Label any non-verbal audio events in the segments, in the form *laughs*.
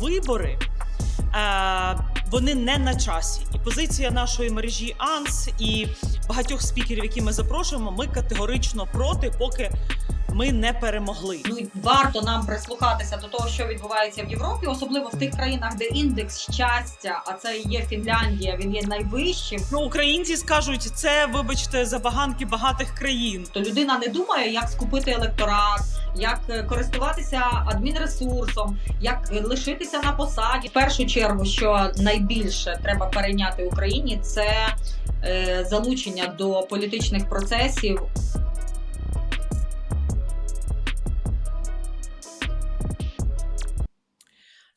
вибори. е, Вони не на часі, і позиція нашої мережі АНС і багатьох спікерів, які ми запрошуємо, ми категорично проти, поки ми не перемогли. Ну і варто нам прислухатися до того, що відбувається в Європі, особливо в тих країнах, де індекс щастя, а це є Фінляндія, він є найвищим. Ну, українці скажуть, це вибачте забаганки багатих країн. То людина не думає, як скупити електорат, як е, користуватися адмінресурсом, як лишитися на посаді. В першу чергу, що найбільше треба перейняти Україні, це е, залучення до політичних процесів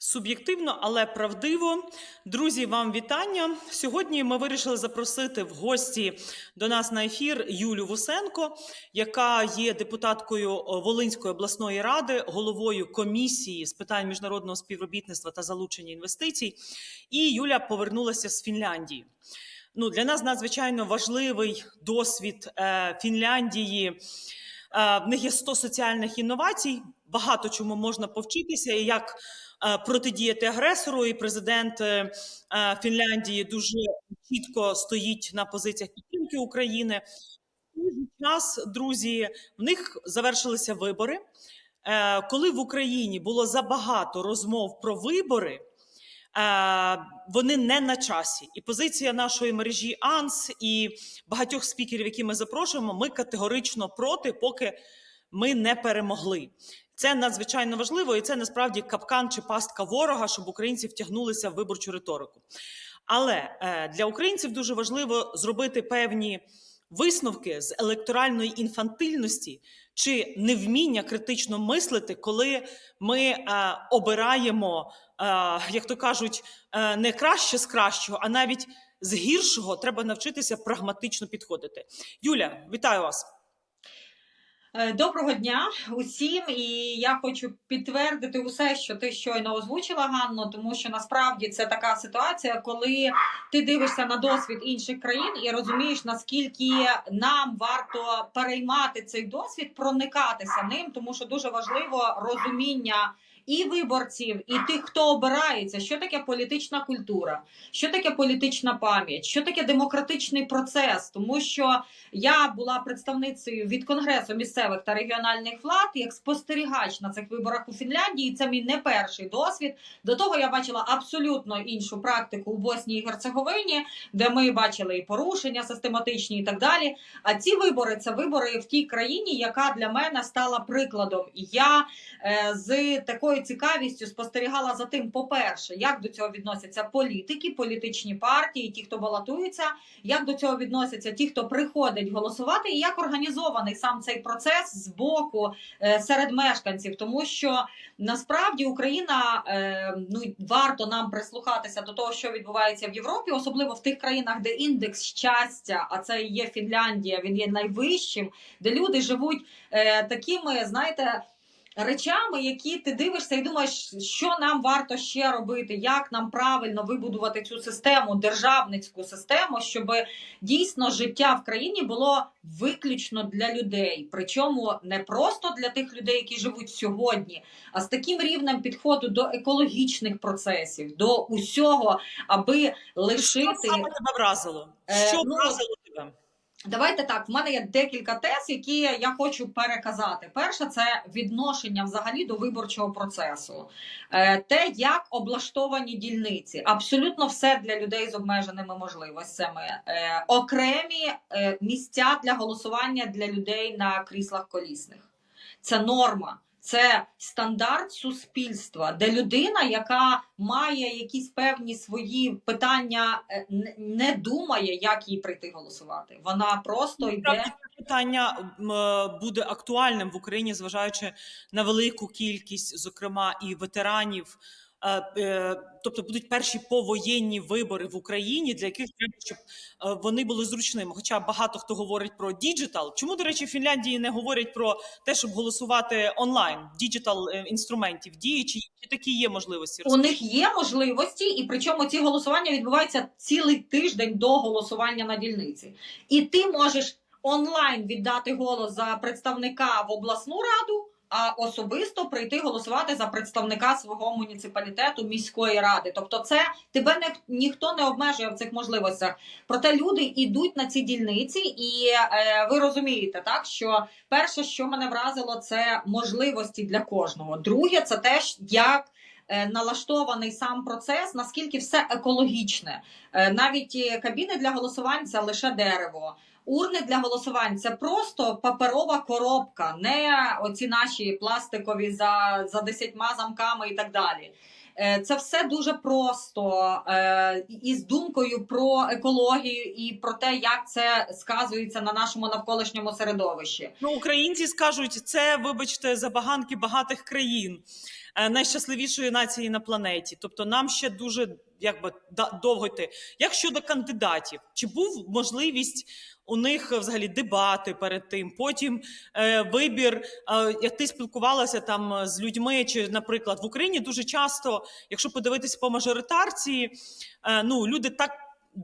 Суб'єктивно, але правдиво. Друзі, вам вітання. Сьогодні ми вирішили запросити в гості до нас на ефір Юлю Вусенко, яка є депутаткою Волинської обласної ради, головою комісії з питань міжнародного співробітництва та залучення інвестицій. І Юля повернулася з Фінляндії. Ну, для нас надзвичайно важливий досвід е, Фінляндії. Е, в них є 100 соціальних інновацій. Багато чому можна повчитися, і як е, протидіяти агресору. І президент е, е, Фінляндії дуже чітко стоїть на позиціях підтримки України. Той час, друзі, в них завершилися вибори. Е, Коли в Україні було забагато розмов про вибори. Е, Вони не на часі, і позиція нашої мережі АНС і багатьох спікерів, які ми запрошуємо, ми категорично проти, поки ми не перемогли. Це надзвичайно важливо, і це насправді капкан чи пастка ворога, щоб українці втягнулися в виборчу риторику. Але е, для українців дуже важливо зробити певні висновки з електоральної інфантильності чи невміння критично мислити, коли ми е, обираємо, е, як то кажуть, не краще з кращого, а навіть з гіршого треба навчитися прагматично підходити. Юля, вітаю вас. Е, Доброго дня усім, і я хочу підтвердити усе, що ти щойно озвучила, Ганно, тому що насправді це така ситуація, коли ти дивишся на досвід інших країн і розумієш, наскільки нам варто переймати цей досвід, проникатися ним, тому що дуже важливо розуміння. І виборців, і тих, хто обирається, що таке політична культура, що таке політична пам'ять, що таке демократичний процес, тому що я була представницею від конгресу місцевих та регіональних влад як спостерігач на цих виборах у Фінляндії. Це мій не перший досвід. До того я бачила абсолютно іншу практику у Боснії і Герцеговині, де ми бачили і порушення систематичні, і так далі. А ці вибори це вибори в тій країні, яка для мене стала прикладом. І я е, з такою цікавістю спостерігала за тим, по-перше, як до цього відносяться політики, політичні партії, ті, хто балотується, як до цього відносяться ті, хто приходить голосувати, і як організований сам цей процес з боку е, серед мешканців, тому що насправді Україна е, ну варто нам прислухатися до того, що відбувається в Європі, особливо в тих країнах, де індекс щастя, а це є Фінляндія, він є найвищим, де люди живуть е, такими, знаєте. Речами, які ти дивишся і думаєш, що нам варто ще робити, як нам правильно вибудувати цю систему, державницьку систему, щоб дійсно життя в країні було виключно для людей. Причому не просто для тих людей, які живуть сьогодні, а з таким рівнем підходу до екологічних процесів, до усього, аби Що лишити. саме тебе вразило? Е, Що ну, вразило тебе? Давайте так. В мене є декілька тез, які я хочу переказати. Перше, це відношення взагалі до виборчого процесу, Е, те, як облаштовані дільниці, абсолютно все для людей з обмеженими можливостями, Е, окремі е, місця для голосування для людей на кріслах колісних. Це норма. Це стандарт суспільства, де людина, яка має якісь певні свої питання, е, не- думає, як їй прийти голосувати. Вона просто йде. Питання е, буде актуальним в Україні, зважаючи на велику кількість, зокрема, і ветеранів. Е, е, Тобто будуть перші повоєнні вибори в Україні, для яких треба, щоб е, вони були зручними. Хоча багато хто говорить про діджитал. Чому, до речі, в Фінляндії не говорять про те, щоб голосувати онлайн діджитал інструментів дії, чи, чи такі є можливості? У них є можливості, і причому ці голосування відбуваються цілий тиждень до голосування на дільниці. І ти можеш онлайн віддати голос за представника в обласну раду а особисто прийти голосувати за представника свого муніципалітету міської ради. Тобто, це тебе не ніхто не обмежує в цих можливостях. Проте люди йдуть на ці дільниці, і е, ви розумієте, так що перше, що мене вразило, це можливості для кожного. Друге, це теж як. е, Налаштований сам процес, наскільки все екологічне, Е, навіть е, кабіни для голосувань це лише дерево. Урни для голосувань це просто паперова коробка, не оці наші пластикові за, за десятьма замками і так далі. Е, Це все дуже просто е, і з думкою про екологію і про те, як це сказується на нашому навколишньому середовищі. Ну, українці скажуть, це, вибачте, забаганки багатих країн, найщасливішої нації на планеті. Тобто, нам ще дуже якби довго йти. Як щодо кандидатів, чи був можливість у них е, взагалі дебати перед тим? Потім е, вибір, е, як ти спілкувалася там е, з людьми, чи, наприклад, в Україні дуже часто, якщо подивитись по мажоритарці, е, ну люди так.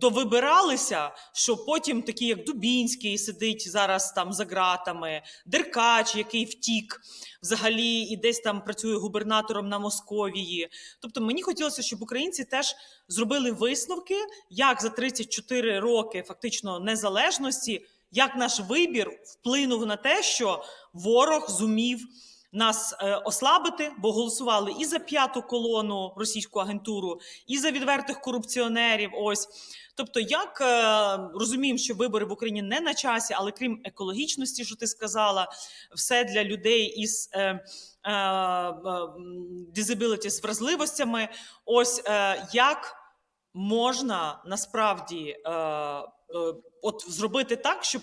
Довибиралися, що потім такі, як Дубінський, сидить зараз там за ґратами, Деркач, який втік взагалі і десь там працює губернатором на Московії. Тобто мені хотілося, щоб українці теж зробили висновки, як за 34 роки фактично незалежності, як наш вибір вплинув на те, що ворог зумів нас е, ослабити, бо голосували і за п'яту колону російську агентуру, і за відвертих корупціонерів. Ось. Тобто, як е, розуміємо, що вибори в Україні не на часі, але крім екологічності, що ти сказала, все для людей із е, е, з вразливостями. Ось як можна насправді от зробити так, щоб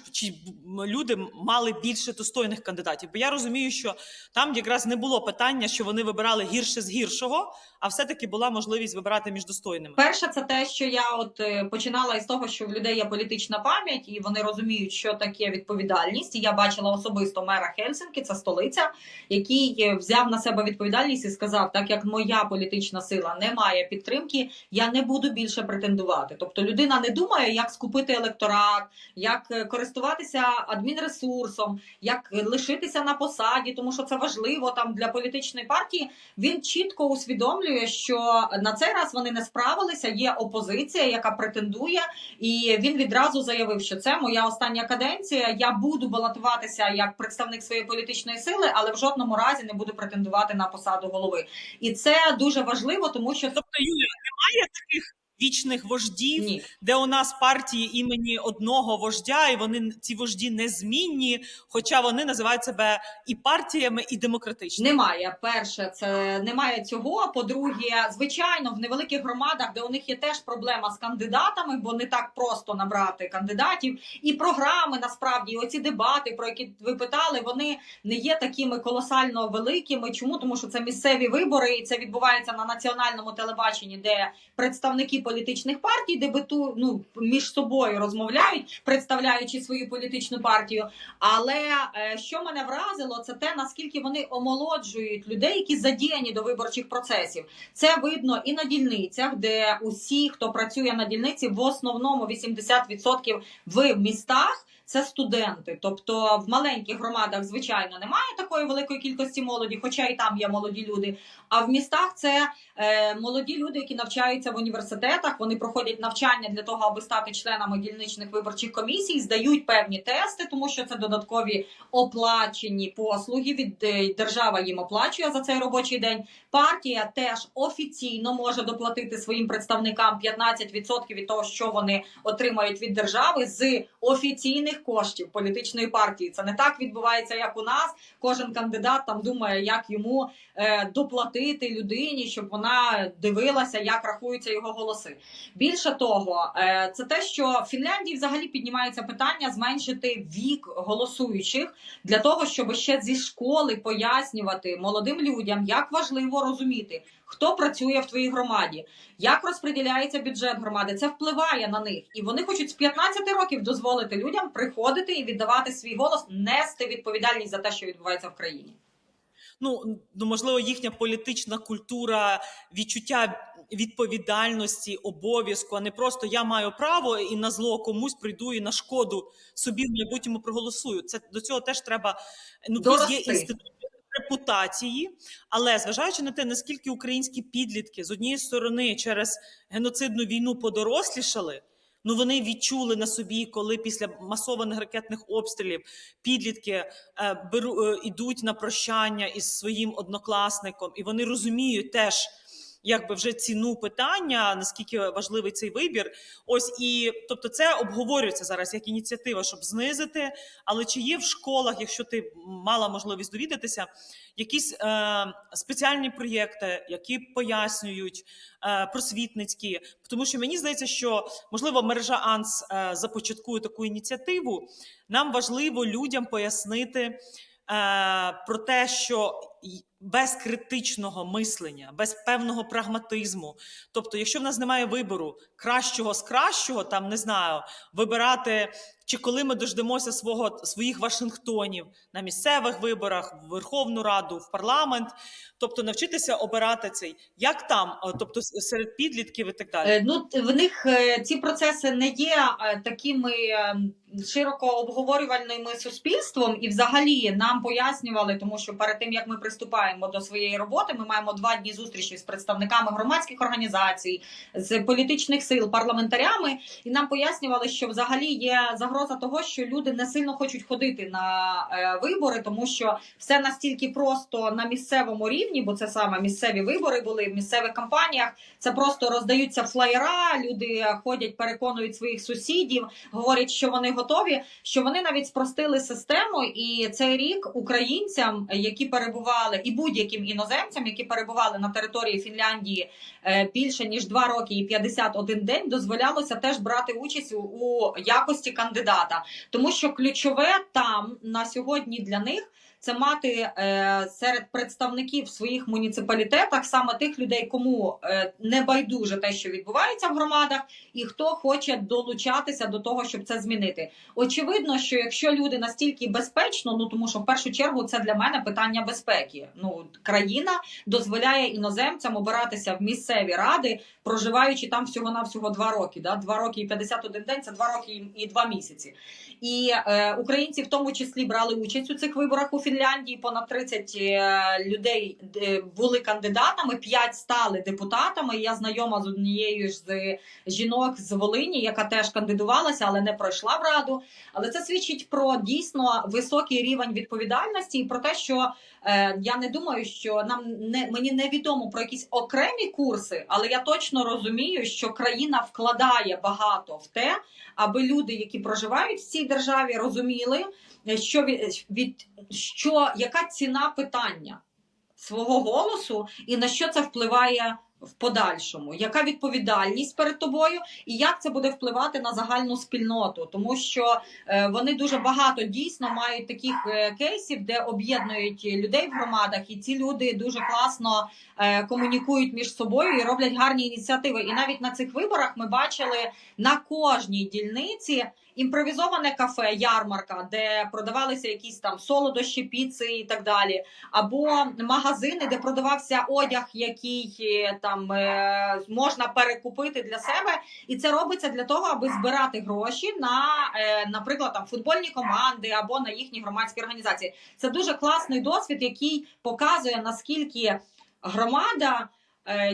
люди мали більше достойних кандидатів. Бо я розумію, що там якраз не було питання, що вони вибирали гірше з гіршого, а все-таки була можливість вибирати між достойними. Перше, це те, що я от е, починала із того, що в людей є політична пам'ять, і вони розуміють, що таке відповідальність. І я бачила особисто мера Хельсинки, це столиця, який е, взяв на себе відповідальність і сказав: так як моя політична сила не має підтримки, я не буду більше претендувати. Тобто людина не думає, як скупити електорат, як е, користуватися адмінресурсом, як лишитися на посаді, тому що це важливо там для політичної партії. Він чітко усвідомлює, що на цей раз вони не справилися. Є опозиція, яка претендує, і він відразу заявив, що це моя остання каденція. Я буду балотуватися як представник своєї політичної сили, але в жодному разі не буду претендувати на посаду голови. І це дуже важливо, тому що Тобто, Юля, немає таких вічних вождів, ні. де у нас партії імені одного вождя, і вони ці вожді незмінні, хоча вони називають себе і партіями, і демократичними. Немає. Перше, це немає цього. По-друге, звичайно, в невеликих громадах, де у них є теж проблема з кандидатами, бо не так просто набрати кандидатів. І програми насправді, і оці дебати, про які ви питали, вони не є такими колосально великими. Чому? Тому що це місцеві вибори, і це відбувається на національному телебаченні, де представники політичних партій дебату ну між собою розмовляють, представляючи свою політичну партію. Але е, що мене вразило, це те наскільки вони омолоджують людей, які задіяні до виборчих процесів. Це видно і на дільницях, де усі, хто працює на дільниці, в основному 80% в містах. Це студенти, тобто в маленьких громадах, звичайно, немає такої великої кількості молоді, хоча і там є молоді люди. А в містах це е, молоді люди, які навчаються в університетах. Вони проходять навчання для того, аби стати членами дільничних виборчих комісій, здають певні тести, тому що це додаткові оплачені послуги. Від е, держава їм оплачує за цей робочий день. Партія теж офіційно може доплатити своїм представникам 15% від того, що вони отримають від держави з офіційних коштів політичної партії. Це не так відбувається, як у нас. Кожен кандидат там думає, як йому е, доплатити людині, щоб вона дивилася, як рахуються його голоси. Більше того, е, це те, що в Фінляндії взагалі піднімається питання зменшити вік голосуючих для того, щоб ще зі школи пояснювати молодим людям, як важливо розуміти, хто працює в твоїй громаді, як розподіляється бюджет громади. Це впливає на них, і вони хочуть з 15 років дозволити людям приходити і віддавати свій голос, нести відповідальність за те, що відбувається в країні. ну, ну можливо, їхня політична культура, відчуття відповідальності, обов'язку, а не просто я маю право і на зло комусь прийду і на шкоду собі в майбутньому проголосую. Це до цього теж треба. Ну плюс є інститут репутації. Але зважаючи на те, наскільки українські підлітки з однієї сторони через геноцидну війну подорослішали. Ну, вони відчули на собі, коли після масованих ракетних обстрілів підлітки е, беру, е, ідуть на прощання із своїм однокласником, і вони розуміють теж, якби вже ціну питання, наскільки важливий цей вибір. Ось і тобто, це обговорюється зараз як ініціатива, щоб знизити. Але чи є в школах, якщо ти мала можливість довідатися, якісь е, спеціальні проєкти, які пояснюють е, просвітницькі, тому що мені здається, що можливо мережа АНС е, започаткує таку ініціативу. Нам важливо людям пояснити е, про те, що без критичного мислення, без певного прагматизму. Тобто, якщо в нас немає вибору кращого з кращого, там не знаю, вибирати. Чи коли ми дождемося свого своїх Вашингтонів на місцевих виборах, в Верховну Раду, в парламент, тобто навчитися обирати цей, як там, е, тобто серед підлітків і так далі. Е, Ну, в них е, ці процеси не є такими е, широко обговорювальними суспільством, і взагалі нам пояснювали, тому що перед тим як ми приступаємо до своєї роботи, ми маємо два дні зустрічі з представниками громадських організацій, з політичних сил, парламентарями, і нам пояснювали, що взагалі є загроза того, що люди не сильно хочуть ходити на е, вибори, тому що все настільки просто на місцевому рівні, бо це саме місцеві вибори були в місцевих кампаніях. Це просто роздаються флаєра, люди ходять, переконують своїх сусідів, говорять, що вони готові. Що вони навіть спростили систему, і цей рік українцям, які перебували, і будь-яким іноземцям, які перебували на території Фінляндії е, більше ніж 2 роки і 51 день, дозволялося теж брати участь у, у якості кандидата, тому що ключове там на сьогодні для них. Це мати е, серед представників в своїх муніципалітетах саме тих людей, кому е, не байдуже те, що відбувається в громадах, і хто хоче долучатися до того, щоб це змінити. Очевидно, що якщо люди настільки безпечно, ну тому що в першу чергу це для мене питання безпеки. Ну країна дозволяє іноземцям обиратися в місцеві ради, проживаючи там всього навсього два роки. Да? Два роки і 51 день це два роки і два місяці. І е, українці в тому числі брали участь у цих виборах у Фінляндії. Понад 30 е, людей е, були кандидатами, 5 стали депутатами. Я знайома з однією з жінок з Волині, яка теж кандидувалася, але не пройшла в раду. Але це свідчить про дійсно високий рівень відповідальності і про те, що я не думаю, що нам не мені не відомо про якісь окремі курси, але я точно розумію, що країна вкладає багато в те, аби люди, які проживають в цій державі, розуміли, що від що яка ціна питання свого голосу і на що це впливає в подальшому, яка відповідальність перед тобою, і як це буде впливати на загальну спільноту, тому що е, вони дуже багато дійсно мають таких е, кейсів, де об'єднують людей в громадах, і ці люди дуже класно е, комунікують між собою і роблять гарні ініціативи. І навіть на цих виборах ми бачили на кожній дільниці. Імпровізоване кафе, ярмарка, де продавалися якісь там солодощі, піци і так далі, або магазини, де продавався одяг, який е, там е, можна перекупити для себе, і це робиться для того, аби збирати гроші на, е, наприклад, там футбольні команди або на їхні громадські організації. Це дуже класний досвід, який показує наскільки громада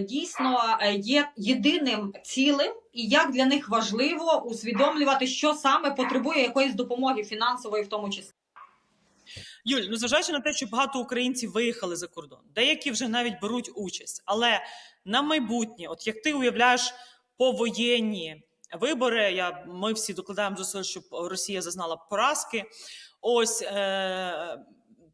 дійсно е, є єдиним цілим, і як для них важливо усвідомлювати, що саме потребує якоїсь допомоги фінансової, в тому числі. Юль, ну зважаючи на те, що багато українців виїхали за кордон, деякі вже навіть беруть участь. Але на майбутнє, от як ти уявляєш повоєнні вибори, я, ми всі докладаємо зусиль, щоб Росія зазнала поразки. Ось е,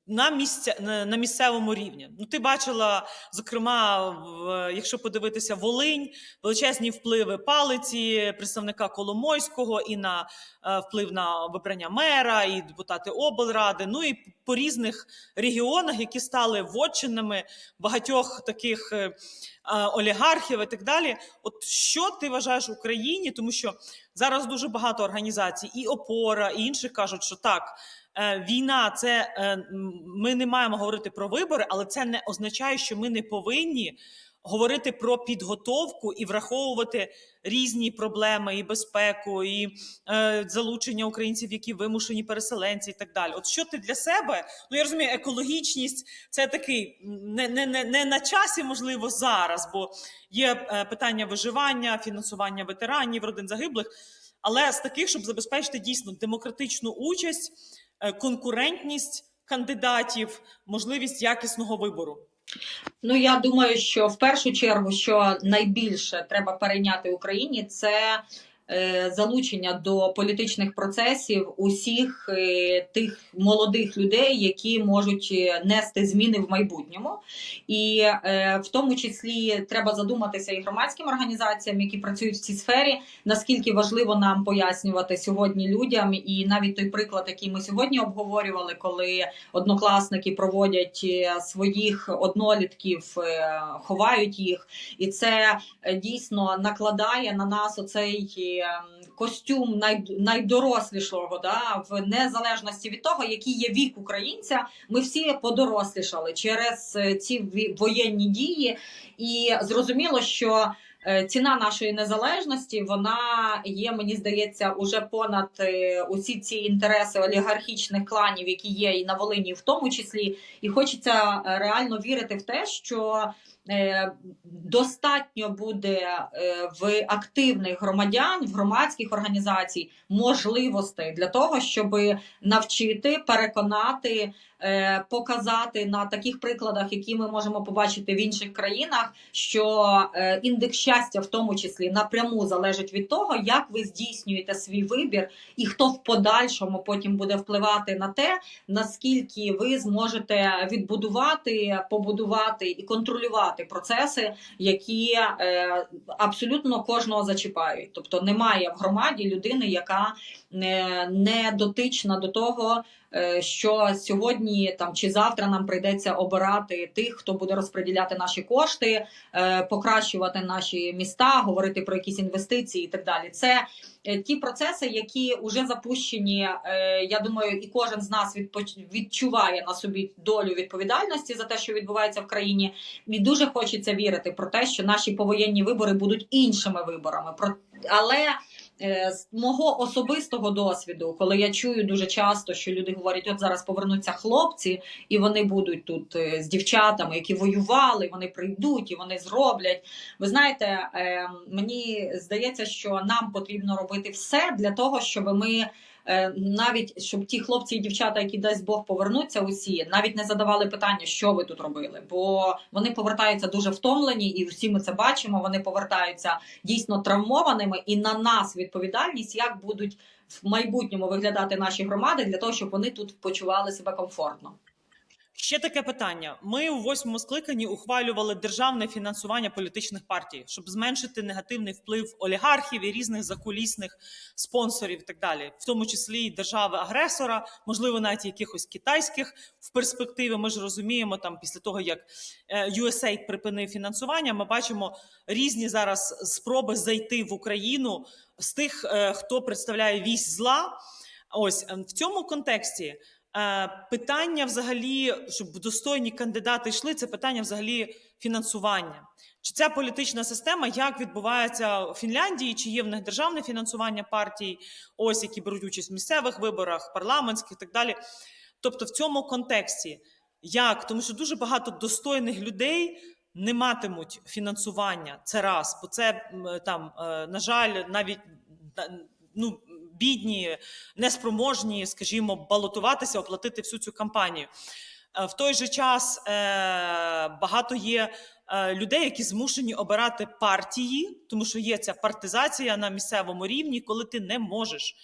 на місця на, місцевому рівні. Ну, ти бачила, зокрема, в, якщо подивитися Волинь, величезні впливи палиці представника Коломойського і на е, вплив на вибрання мера, і депутати облради. Ну і по різних регіонах, які стали вотчинами багатьох таких е, е, олігархів і так далі. От що ти вважаєш Україні? Тому що зараз дуже багато організацій, і опора, і інших кажуть, що так. Е, Війна, це е, ми не маємо говорити про вибори, але це не означає, що ми не повинні говорити про підготовку і враховувати різні проблеми, і безпеку, і е, залучення українців, які вимушені переселенці, і так далі. От що ти для себе? Ну я розумію, екологічність це такий не, не, не, не на часі, можливо, зараз, бо є питання виживання, фінансування ветеранів, родин загиблих. Але з таких, щоб забезпечити дійсно демократичну участь, конкурентність кандидатів, можливість якісного вибору. Ну я думаю, що в першу чергу, що найбільше треба перейняти Україні, це е, залучення до політичних процесів усіх е, тих молодих людей, які можуть е, нести зміни в майбутньому, і е, в тому числі треба задуматися і громадським організаціям, які працюють в цій сфері, наскільки важливо нам пояснювати сьогодні людям, і навіть той приклад, який ми сьогодні обговорювали, коли однокласники проводять е, своїх однолітків, е, ховають їх, і це е, дійсно накладає на нас оцей е, костюм най, найдорослішого, да, в незалежності від того, який є вік українця. Ми всі подорослішали через е, ці воєнні дії, і зрозуміло, що. е, Ціна нашої незалежності вона є, мені здається, уже понад е, усі ці інтереси олігархічних кланів, які є і на Волині, в тому числі. І хочеться реально вірити в те, що достатньо буде е, в активних громадян, в громадських організацій можливостей для того, щоб навчити, переконати, е, показати на таких прикладах, які ми можемо побачити в інших країнах, що е, індекс щастя, в тому числі, напряму залежить від того, як ви здійснюєте свій вибір, і хто в подальшому потім буде впливати на те, наскільки ви зможете відбудувати, побудувати і контролювати процеси, які е, абсолютно кожного зачіпають. Тобто немає в громаді людини, яка не, не дотична до того, що сьогодні там чи завтра нам прийдеться обирати тих, хто буде розподіляти наші кошти, е, покращувати наші міста, говорити про якісь інвестиції і так далі. Це е, ті процеси, які вже запущені. е, Я думаю, і кожен з нас відчуває на собі долю відповідальності за те, що відбувається в країні. І дуже хочеться вірити про те, що наші повоєнні вибори будуть іншими виборами. Але е, з мого особистого досвіду, коли я чую дуже часто, що люди говорять, от зараз повернуться хлопці, і вони будуть тут е, з дівчатами, які воювали, вони прийдуть і вони зроблять. Ви знаєте, е, мені здається, що нам потрібно робити все для того, щоб ми. Е, Навіть щоб ті хлопці і дівчата, які дасть Бог повернуться, усі навіть не задавали питання, що ви тут робили, бо вони повертаються дуже втомлені, і всі ми це бачимо. Вони повертаються дійсно травмованими, і на нас відповідальність, як будуть в майбутньому виглядати наші громади для того, щоб вони тут почували себе комфортно. Ще таке питання. Ми у восьмому скликанні ухвалювали державне фінансування політичних партій, щоб зменшити негативний вплив олігархів і різних закулісних спонсорів, і так далі, в тому числі і держави-агресора, можливо, навіть якихось китайських в перспективі. Ми ж розуміємо, там після того як е, USAID припинив фінансування, ми бачимо різні зараз спроби зайти в Україну з тих, е, хто представляє вісь зла. Ось е, в цьому контексті. Е, Питання взагалі, щоб достойні кандидати йшли, це питання взагалі фінансування. Чи ця політична система як відбувається в Фінляндії? Чи є в них державне фінансування партій, ось які беруть участь в місцевих виборах, парламентських і так далі? Тобто, в цьому контексті як? Тому що дуже багато достойних людей не матимуть фінансування. Це раз, бо це там, е, на жаль, навіть ну, бідні, неспроможні, скажімо, балотуватися, оплатити всю цю кампанію. Е, В той же час е, багато є е, людей, які змушені обирати партії, тому що є ця партизація на місцевому рівні, коли ти не можеш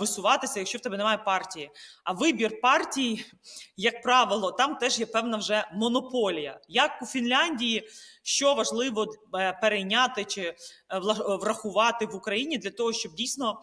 висуватися, якщо в тебе немає партії. А вибір партій, як правило, там теж є певна вже монополія. Як у Фінляндії, що важливо перейняти чи врахувати в Україні для того, щоб дійсно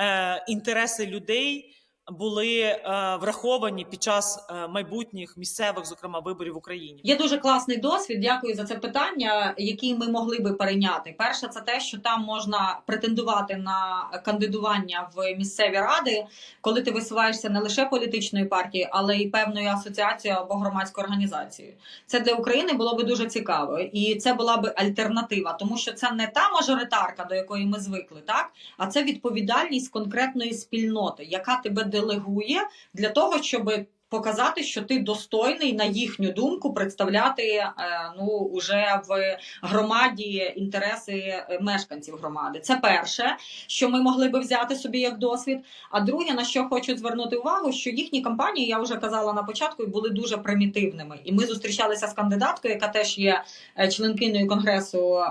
е, інтереси людей були е, враховані під час е, майбутніх місцевих, зокрема виборів в Україні? Є дуже класний досвід. Дякую за це питання, який ми могли би перейняти. Перше, це те, що там можна претендувати на кандидування в місцеві ради, коли ти висуваєшся не лише політичної партії, але й певної асоціації або громадської організації. Це для України було би дуже цікаво, і це була би альтернатива, тому що це не та мажоритарка, до якої ми звикли, так а це відповідальність конкретної спільноти, яка тебе делегує для того, щоб показати, що ти достойний на їхню думку представляти е, ну уже в громаді інтереси е, мешканців громади. Це перше, що ми могли би взяти собі як досвід. А друге, на що хочу звернути увагу, що їхні кампанії, я вже казала на початку, були дуже примітивними. І ми зустрічалися з кандидаткою, яка теж є е, членкиною Конгресу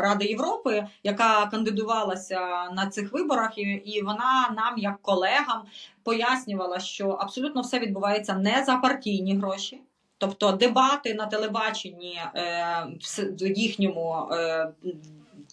Ради Європи, яка кандидувалася на цих виборах, і вона нам, як колегам, пояснювала, що абсолютно все відбувається не за партійні гроші. Тобто дебати на телебаченні е, в їхньому е,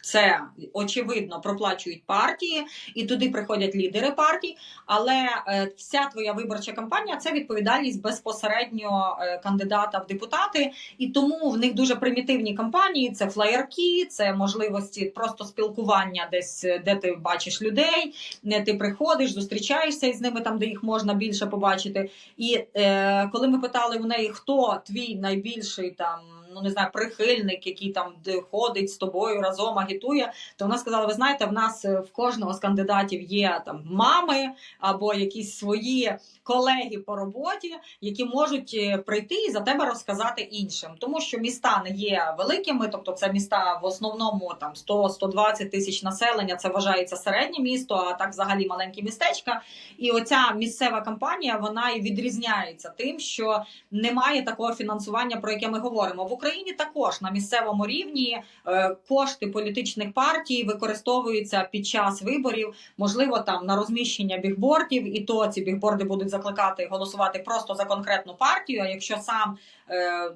це очевидно проплачують партії, і туди приходять лідери партій. Але е, вся твоя виборча кампанія це відповідальність безпосередньо е, кандидата в депутати, і тому в них дуже примітивні кампанії. Це флаєрки, це можливості просто спілкування десь, е, де ти бачиш людей, не ти приходиш, зустрічаєшся із ними там, де їх можна більше побачити. І е, коли ми питали в неї, хто твій найбільший там. Ну не знаю, прихильник, який там ходить з тобою разом агітує. То вона сказала: ви знаєте, в нас е, в кожного з кандидатів є там мами або якісь свої колеги по роботі, які можуть е, прийти і за тебе розказати іншим, тому що міста не є великими, тобто це міста в основному там 100-120 тисяч населення. Це вважається середнє місто, а так взагалі маленькі містечка. І оця місцева кампанія вона і відрізняється тим, що немає такого фінансування, про яке ми говоримо в Україні. Також на місцевому рівні е, кошти політичних партій використовуються під час виборів, можливо, там на розміщення бігбордів, і то ці бігборди будуть закликати голосувати просто за конкретну партію. А якщо сам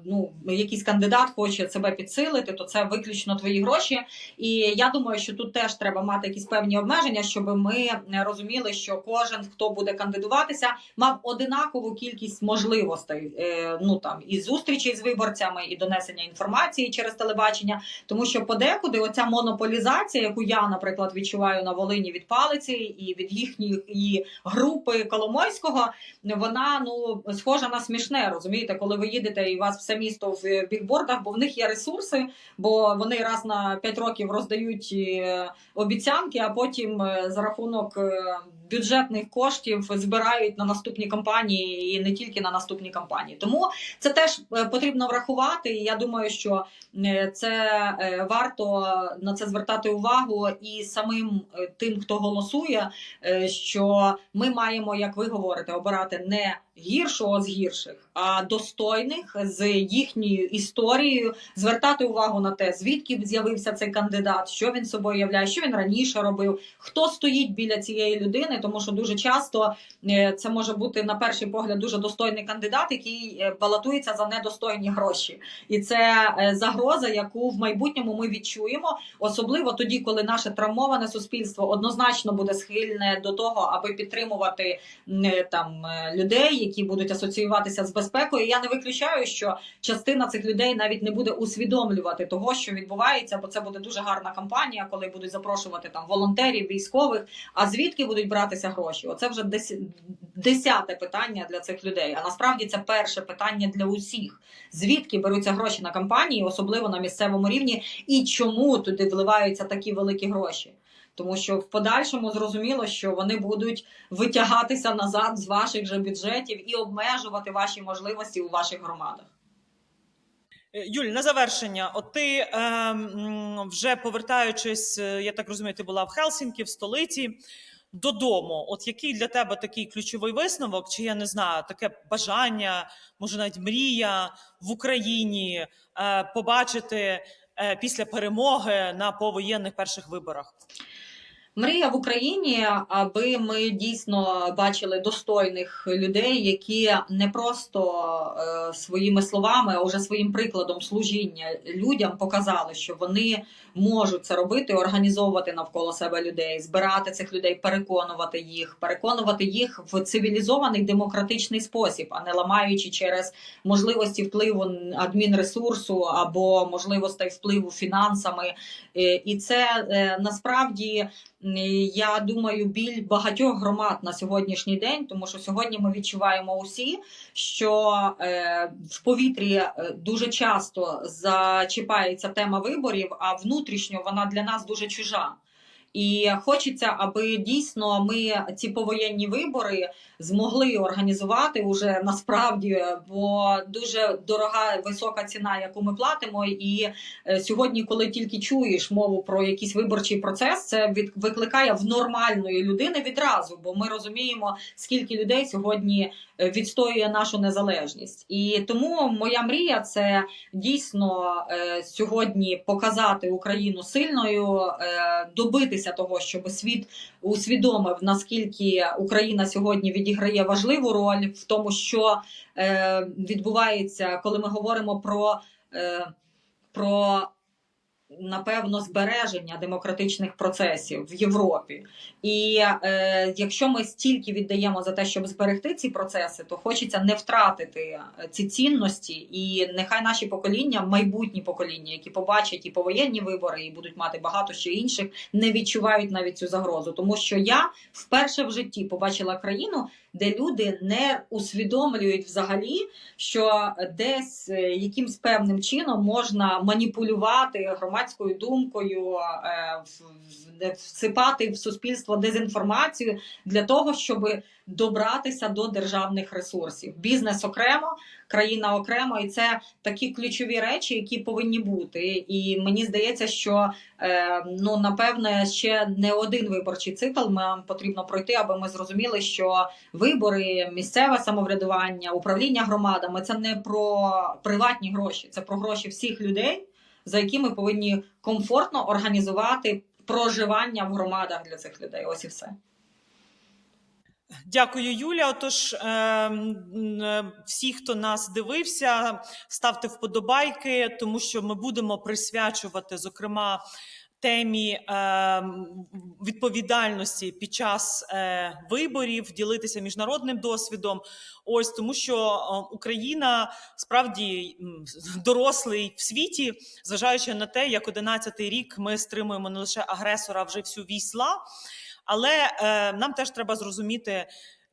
ну якийсь кандидат хоче себе підсилити, то це виключно твої гроші. І я думаю, що тут теж треба мати якісь певні обмеження, щоб ми е, розуміли, що кожен, хто буде кандидуватися, мав одинакову кількість можливостей. е, Ну там і зустрічей з виборцями, і донесення інформації через телебачення, тому що подекуди оця монополізація, яку я, наприклад, відчуваю на Волині від палиці і від їхньої групи Коломойського, вона ну схожа на смішне. Розумієте, коли ви їдете і вас все місто в бігбордах, бо в них є ресурси, бо вони раз на 5 років роздають е, обіцянки, а потім е, за рахунок е, бюджетних коштів збирають на наступні кампанії і не тільки на наступні кампанії. Тому це теж потрібно врахувати. І я думаю, що це варто на це звертати увагу і самим тим, хто голосує, що ми маємо, як ви говорите, обирати не гіршого з гірших, а достойних з їхньою історією, звертати увагу на те, звідки з'явився цей кандидат, що він собою являє, що він раніше робив, хто стоїть біля цієї людини, тому що дуже часто е, це може бути на перший погляд дуже достойний кандидат, який е, балотується за недостойні гроші, і це е, загроза, яку в майбутньому ми відчуємо, особливо тоді, коли наше травмоване суспільство однозначно буде схильне до того, аби підтримувати там людей, які будуть асоціюватися з безпекою. Я не виключаю, що частина цих людей навіть не буде усвідомлювати того, що відбувається, бо це буде дуже гарна кампанія, коли будуть запрошувати там волонтерів, військових. А звідки будуть братися гроші? Оце вже десяте питання для цих людей. А насправді це перше питання для усіх: звідки беруться гроші на кампанії, особливо на місцевому рівні, і чому туди вливаються такі великі гроші? Тому що в подальшому зрозуміло, що вони будуть витягатися назад з ваших же бюджетів і обмежувати ваші можливості у ваших громадах. Е, Юль, на завершення, от ти ем, вже повертаючись, е, я так розумію, ти була в Хелсінкі, в столиці. Додому, от який для тебе такий ключовий висновок, чи я не знаю, таке бажання, може навіть мрія в Україні е, побачити е, після перемоги на повоєнних перших виборах? Мрія в Україні, аби ми дійсно бачили достойних людей, які не просто е, своїми словами, а вже своїм прикладом служіння людям показали, що вони можуть це робити, організовувати навколо себе людей, збирати цих людей, переконувати їх, переконувати їх в цивілізований демократичний спосіб, а не ламаючи через можливості впливу адмінресурсу або можливостей впливу фінансами. Е, І це е, насправді я думаю, біль багатьох громад на сьогоднішній день, тому що сьогодні ми відчуваємо усі, що е, в повітрі е, дуже часто зачіпається тема виборів, а внутрішньо вона для нас дуже чужа. І хочеться, аби дійсно ми ці повоєнні вибори змогли організувати уже насправді, бо дуже дорога висока ціна, яку ми платимо. І е, сьогодні, коли тільки чуєш мову про якийсь виборчий процес, це викликає в нормальної людини відразу, бо ми розуміємо, скільки людей сьогодні відстоює нашу незалежність. І тому моя мрія це дійсно е, сьогодні показати Україну сильною, е, добитися того, щоб світ усвідомив наскільки Україна сьогодні відіграє важливу роль в тому, що е, відбувається, коли ми говоримо про, про напевно збереження демократичних процесів в Європі. І е, якщо ми стільки віддаємо за те, щоб зберегти ці процеси, то хочеться не втратити е, ці цінності, і нехай наші покоління, майбутні покоління, які побачать і повоєнні вибори, і будуть мати багато ще інших, не відчувають навіть цю загрозу. Тому що я вперше в житті побачила країну, де люди не усвідомлюють взагалі, що десь е, якимсь певним чином можна маніпулювати громадською думкою, е, всипати в суспільство дезінформацію для того, щоб добратися до державних ресурсів. Бізнес окремо, країна окремо, і це такі ключові речі, які повинні бути. І мені здається, що е, ну напевне ще не один виборчий цикл нам потрібно пройти, аби ми зрозуміли, що вибори, місцеве самоврядування, управління громадами це не про приватні гроші, це про гроші всіх людей, за які ми повинні комфортно організувати проживання в громадах для цих людей. Ось і все. Дякую, Юля. Отож, е, е, всі, хто нас дивився, ставте вподобайки, тому що ми будемо присвячувати, зокрема, темі е, відповідальності під час е, виборів, ділитися міжнародним досвідом. Ось тому, що Україна справді дорослий в світі, зважаючи на те, як 11-й рік ми стримуємо не лише агресора, а вже всю війсла. Але е, нам теж треба зрозуміти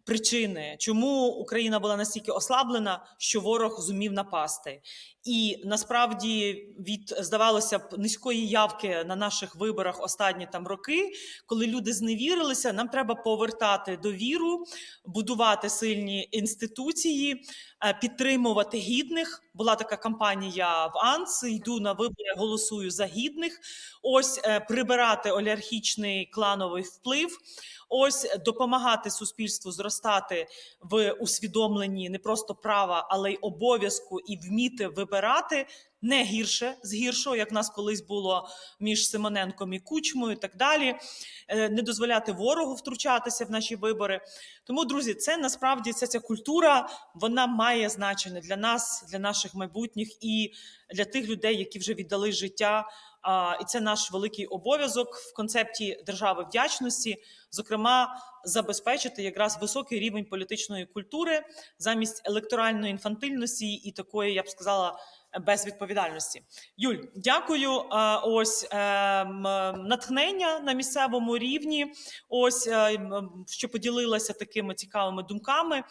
причини, чому Україна була настільки ослаблена, що ворог зумів напасти. І насправді від здавалося б низької явки на наших виборах останні там роки, коли люди зневірилися, нам треба повертати довіру, будувати сильні інституції, е, підтримувати гідних. Була така кампанія в АНС. Йду на вибори, голосую за гідних. Ось е, прибирати олігархічний клановий вплив. Ось допомагати суспільству зростати в усвідомленні не просто права, але й обов'язку і вміти вибирати не гірше з гіршого, як в нас колись було між Симоненком і Кучмою, і так далі. Е, Не дозволяти ворогу втручатися в наші вибори. Тому, друзі, це насправді ця, ця культура вона має значення для нас, для наших майбутніх і для тих людей, які вже віддали життя. І це наш великий обов'язок в концепті держави вдячності, зокрема, забезпечити якраз високий рівень політичної культури замість електоральної інфантильності і такої, я б сказала, безвідповідальності. Юль, дякую. Ось е, натхнення на місцевому рівні. Ось е, що поділилася такими цікавими думками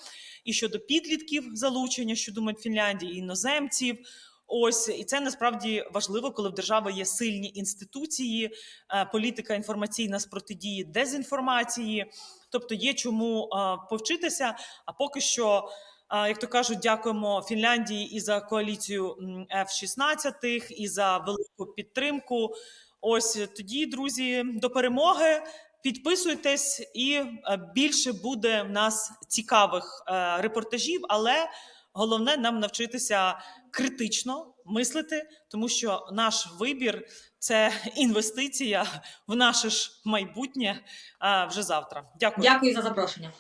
і щодо підлітків залучення, що думають Фінляндії, іноземців. Ось і це насправді важливо, коли в держави є сильні інституції, е, політика інформаційна з протидії дезінформації. Тобто є чому е, повчитися. А поки що, е, як то кажуть, дякуємо Фінляндії і за коаліцію м, F-16, і за велику підтримку. Ось тоді, друзі, до перемоги. Підписуйтесь, і більше буде в нас цікавих репортажів, але головне нам навчитися критично мислити, тому що наш вибір це *laughs* інвестиція в наше ж майбутнє вже завтра. Дякую. Дякую за запрошення.